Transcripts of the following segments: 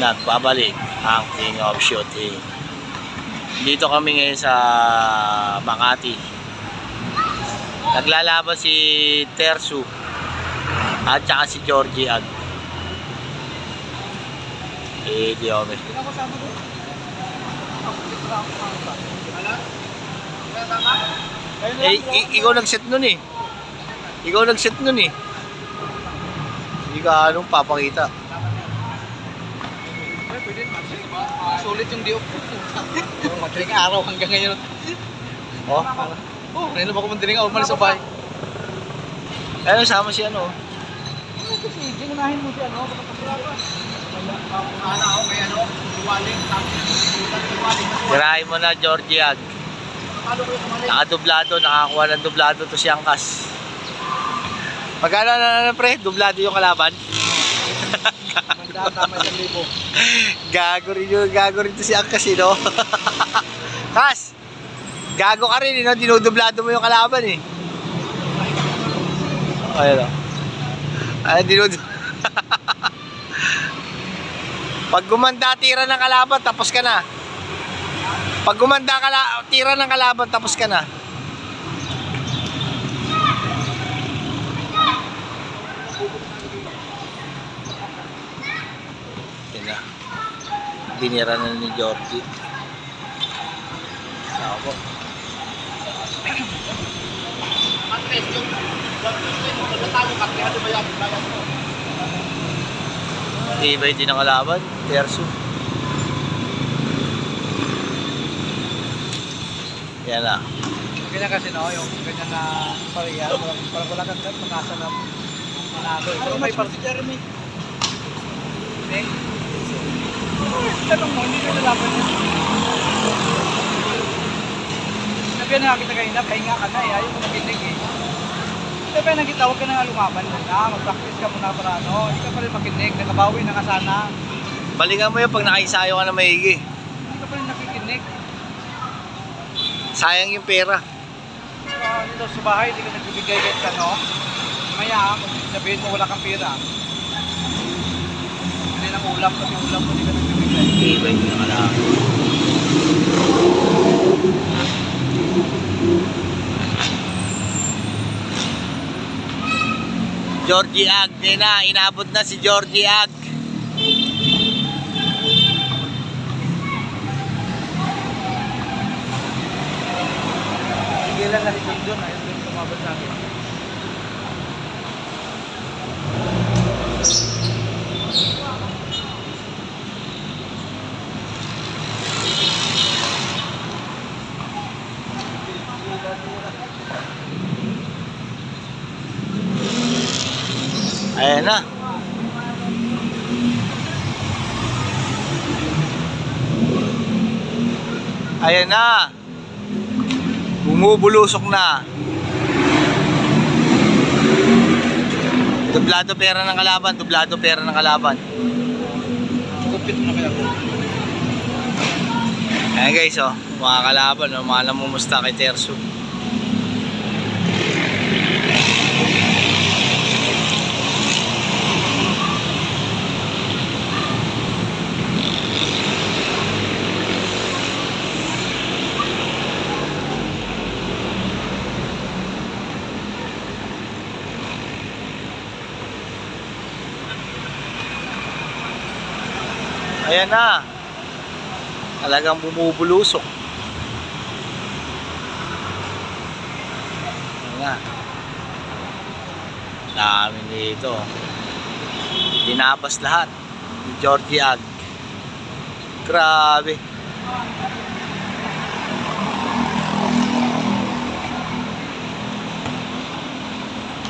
nagbabalik ang King of Shooting. Dito kami ngayon sa Makati. Naglalaban si Tersu at saka si Georgie Ag. Eh, di kami. Eh, ikaw nag-set nun eh. Ikaw nag-set nun eh. Hindi ka anong papakita. Sulit yung diop. Madaling araw hanggang ngayon. Oh, Oh, ngayon ako madaling araw umalis sa bahay. ano sama si ano? Kasi, ginunahin mo si ano. Ano ako may ano. Tirahin mo na, Georgie Ag. Paano ko yung kumaling? Nakadublado, nakakuha ng dublado to si Angkas. Magkano na na pre? Dublado yung kalaban? Mandaan tama isang libo. gago rin yung gago rin to si Angkas eh, no? Kas! Gago ka rin, eh, no? Dinudublado mo yung kalaban eh. Ayun o. Ay, dinud... Pag gumanda tira ng kalaban, tapos ka na. Pag gumanda kala tira ng kalaban, tapos ka na. Na. Binira na ni Georgie. Ako. Mo. Ibay din ang kalaban. Terso. Yan na. Ganyan kasi no, yung ganyan na pariya, parang, parang wala kang pag-asa na manalo. Ito may parang si Jeremy. Eh? Tanong mo, hindi ka nalaban yun. Sabi na kita kanina, pahinga ka na eh, ayaw mo nakinig eh. Sabi na kita, huwag ka na nga lumaban muna, mag-practice ka muna para ano, hindi ka pa rin makinig, nakabawi na ka sana. Balikan mo yun pag nakaisayo ka na maigi. Hindi ka pa rin nakikinig. Sayang yung pera. uh, dito sa bahay, hindi ka nagbibigay kahit ano. Maya, sabihin mo wala kang pera. Hindi ng ulam, pati ulam mo hindi ka nagbibigay. Din ang kalaban. Georgie Ag, na, inabot na si Georgie Ag. Tigilan na rin yung doon, ayaw din sumabot sa akin. Ayan na. Ayan na. Bumubulusok na. Dublado pera ng kalaban, dublado pera ng kalaban. Gupit mo na kaya ko. Ayan guys, oh, mga kalaban, oh, mga namumusta kay Terso. Ayan na. Talagang bumubulusok. Ayan nga. Dami dito. Dinabas lahat. Ni Georgie Ag. Grabe.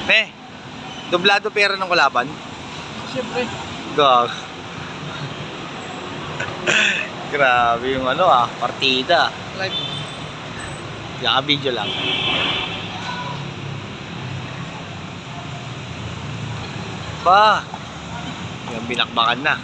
Pe, dublado pera ng kalaban. Siyempre, Gag. Grabe yung ano ah, partida. live. Yung video lang. Ba, yung binakbakan na.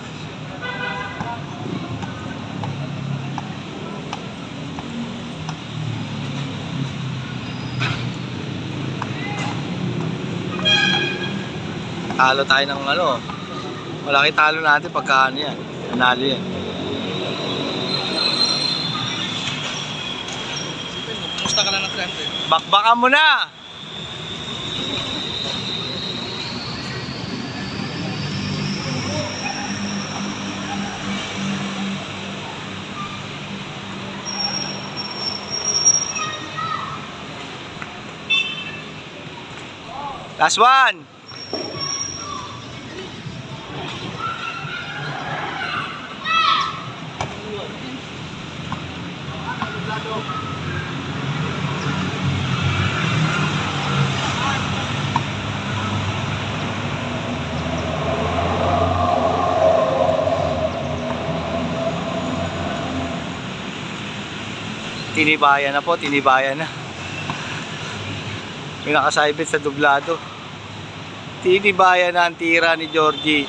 Talo tayo ng ano. Malaki talo natin pagka ano yan. Panalo yan. Kumusta ka lang ng 300? Bakbakan mo na! Last one! Tinibayan na po, tinibayan na. May nakasaibit sa dublado. Tinibayan na ang tira ni Georgie.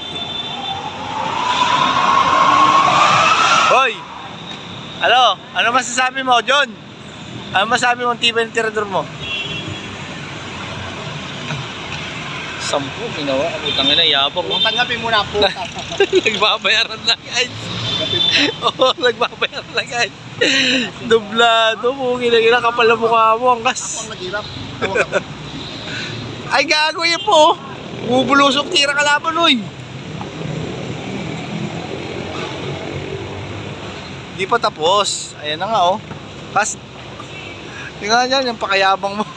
Hoy! Ano? Ano masasabi mo, John? Ano masasabi mo ang tibay ng tirador mo? Sampu, ginawa. Utang na, yabang. Tanggapin mo na po. Nagbabayaran lang guys. Oo, nagbabayaran lang guys. Dublado mo, ginagina kapal na mukha mo, ang kas. Ay, gago yan po. Bubulusok tira kalaban, oy. Di pa tapos. Ayan na nga, oh. Kas, tingnan yan, yung pakayabang mo.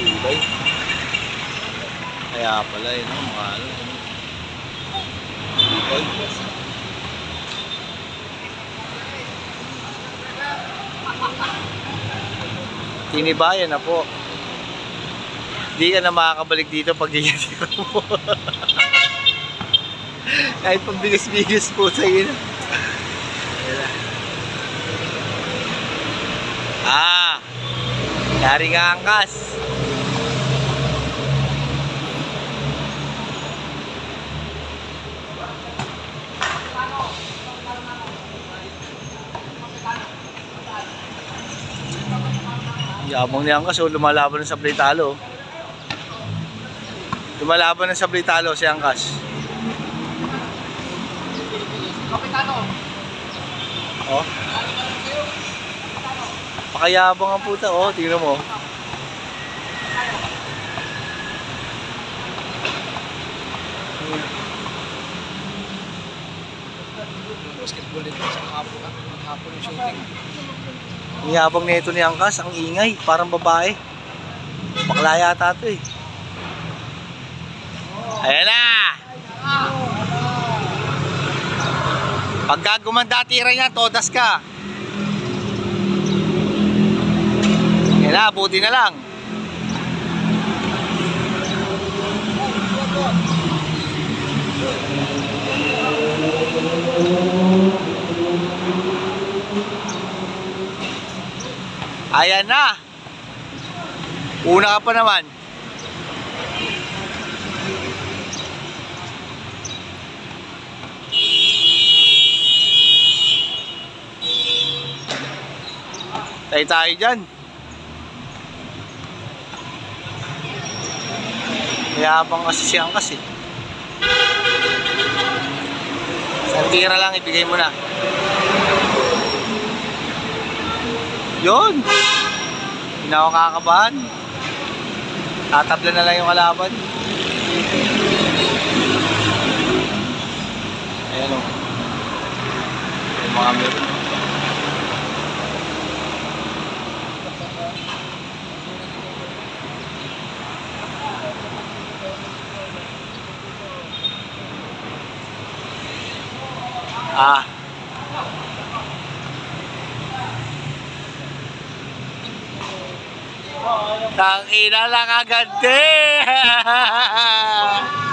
Tibay. Kaya pala, yun, oh, mga ano. Tibay. Tinibayan na po. Hindi ka na makakabalik dito pag ginatira mo. Kahit pag bigas-bigas po sa iyo. Ah! Yari nga angkas. Yabang niya angkas, oh, lumalaban ng sablay talo. Lumalaban ng sablay talo si angkas. Kapitano. Oh. Pakayabang ang puta, oh, tingnan mo. Basketball dito sa hapon. Hapon shooting. Ang yabang nito ni Angkas, ang ingay, parang babae. Bakla yata ito eh. Ayan na! Pagka gumanda tira niya, todas ka. Ayan na, buti na lang. Ayan na. Una ka pa naman. Tayo tayo dyan. Mayabang kasi si Angkas eh. Isang tira lang, ibigay mo na. Yun! Na ako kakabahan. Tatabla na lang yung kalaban. Ayan o. Yung mga meron. Ah. Tangina lang agad eh.